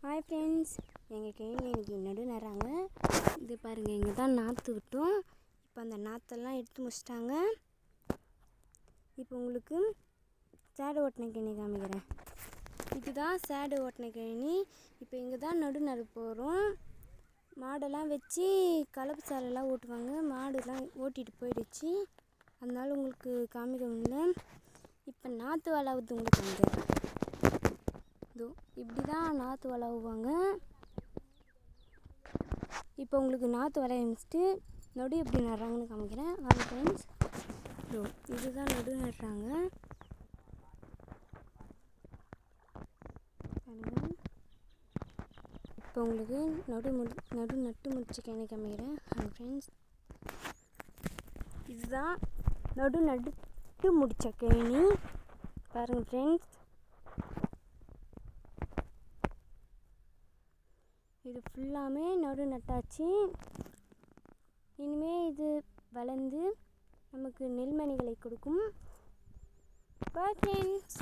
Hi friends எங்கள் கேணியில் இன்னைக்கு நடு நடுறாங்க இது பாருங்கள் இங்கே தான் நாற்று விட்டோம். இப்போ அந்த நாற்றெல்லாம் எடுத்து முடிச்சிட்டாங்க. இப்போ உங்களுக்கு சேடு ஓட்டின கிணி காமிக்கிறேன். இதுதான் சேடு ஓட்டின கிணி இப்போ இங்கே தான் நடு நடு போகிறோம் மாடெல்லாம் வச்சு கலப்பு சாலெல்லாம் ஓட்டுவாங்க. மாடுலாம் ஓட்டிகிட்டு போயிடுச்சு. அதனால உங்களுக்கு காமிக்க முடியல. இப்போ நாற்று வளவுது உங்களுக்கு வந்து இதோ இப்படி தான் நாற்று வளவுவாங்க. இப்போ உங்களுக்கு நாற்று வளைய வச்சுட்டு நடு எப்படி நடுறாங்கன்னு காமிக்கிறேன். வாங்க ஃப்ரெண்ட்ஸ் இதோ இதுதான் நடு நடுறாங்க. இப்போ உங்களுக்கு நடு முடி நடு நட்டு முடிச்சுக்கேன்னு காமிக்கிறேன். வாங்க ஃப்ரெண்ட்ஸ் இதுதான் நடு நட்டு முடித்த கேணி. பாருங்கள் ஃப்ரெண்ட்ஸ் இது ஃபுல்லாமே நடு நட்டாச்சு. இனிமே இது வளர்ந்து நமக்கு நெல்மணிகளை கொடுக்கும். Bye friends